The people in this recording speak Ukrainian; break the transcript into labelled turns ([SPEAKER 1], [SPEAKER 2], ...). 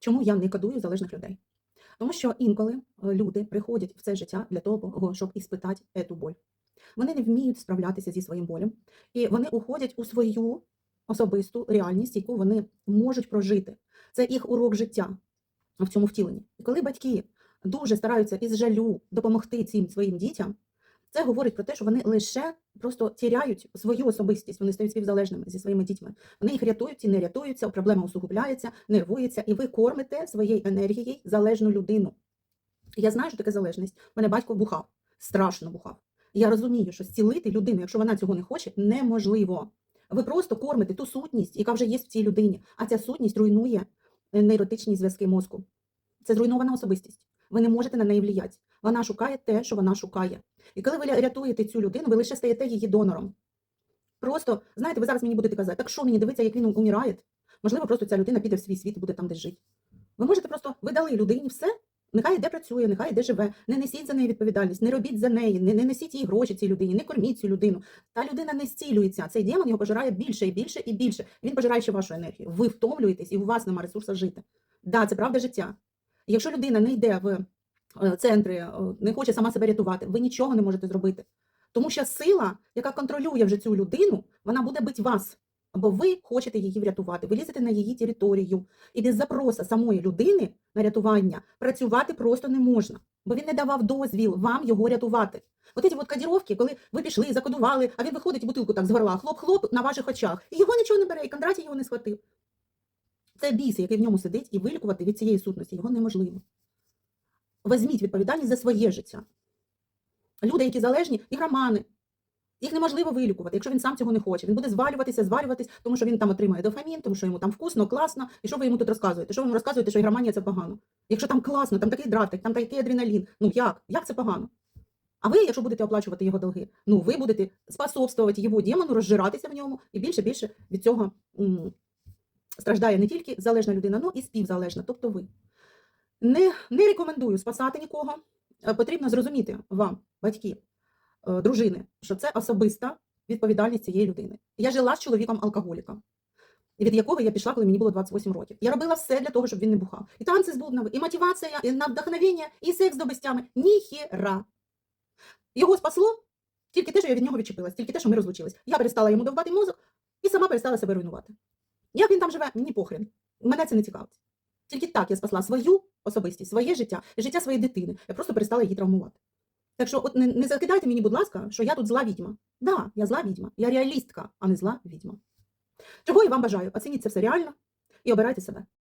[SPEAKER 1] Чому я не кодую залежних людей? Тому що інколи е, люди приходять в це життя для того, щоб іспитати ету боль. Вони не вміють справлятися зі своїм болем, і вони уходять у свою особисту реальність, яку вони можуть прожити. Це їх урок життя в цьому втіленні. І коли батьки дуже стараються із жалю допомогти цим своїм дітям, це говорить про те, що вони лише просто тіряють свою особистість, вони стають співзалежними зі своїми дітьми. Вони їх рятують і не рятуються, проблема усугубляється, нервується, і ви кормите своєю енергією залежну людину. Я знаю, що таке залежність. Мене батько бухав, страшно бухав. Я розумію, що зцілити людину, якщо вона цього не хоче, неможливо. Ви просто кормите ту сутність, яка вже є в цій людині, а ця сутність руйнує нейротичні зв'язки мозку. Це зруйнована особистість. Ви не можете на неї вліяти. Вона шукає те, що вона шукає. І коли ви рятуєте цю людину, ви лише стаєте її донором. Просто, знаєте, ви зараз мені будете казати, так що мені дивиться, як він умирає? Можливо, просто ця людина піде в свій світ і буде там десь жити. Ви можете просто ви дали людині все, нехай де працює, нехай де живе, не несіть за неї відповідальність, не робіть за неї, не, не несіть їй гроші цій людині, не корміть цю людину. Та людина не зцілюється. Цей демон його пожирає більше і більше і більше. Він пожирає ще вашу енергію. Ви втомлюєтесь і у вас немає ресурсу жити. Да, це правда життя. Якщо людина не йде в центри, е, не хоче сама себе рятувати, ви нічого не можете зробити. Тому що сила, яка контролює вже цю людину, вона буде бити вас. Бо ви хочете її врятувати, ви лізете на її територію. І без запроса самої людини на рятування працювати просто не можна, бо він не давав дозвіл вам його рятувати. От ці от кодіровки, коли ви пішли, закодували, а він виходить і бутилку так з горла, хлоп-хлоп на ваших очах. І його нічого не бере, і Кондратій його не схватив. Це біс, який в ньому сидить, і вилікувати від цієї сутності його неможливо. Візьміть відповідальність за своє життя. Люди, які залежні, ігромани, їх неможливо вилікувати, якщо він сам цього не хоче. Він буде звалюватися, звалюватись, тому що він там отримає дофамін, тому що йому там вкусно, класно. І що ви йому тут розказуєте? Що ви йому розказуєте, що ігроманія це погано? Якщо там класно, там такий драфтик, там такий адреналін. Ну як? Як це погано? А ви, якщо будете оплачувати його долги, ну ви будете способствувати його демону, розжиратися в ньому, і більше більше від цього м, страждає не тільки залежна людина, ну і співзалежна, тобто ви. Не, не рекомендую спасати нікого. Е, Потрібно зрозуміти вам, батьки, е, дружини, що це особиста відповідальність цієї людини. Я жила з чоловіком-алкоголіком, від якого я пішла, коли мені було 28 років. Я робила все для того, щоб він не бухав. І танці з бубнами, і мотивація, і на вдохновення, і секс до безтями. Ніхіра. Його спасло тільки те, що я від нього відчепилась, тільки те, що ми розлучились. Я перестала йому довбати мозок і сама перестала себе руйнувати. Як він там живе, мені похрен. Мене це не цікавить. Тільки так я спасла свою особистість, своє життя і життя своєї дитини. Я просто перестала її травмувати. Так що, от не, не закидайте мені, будь ласка, що я тут зла відьма. Да, я зла відьма, я реалістка, а не зла відьма. Чого я вам бажаю? Оцініть це все реально і обирайте себе.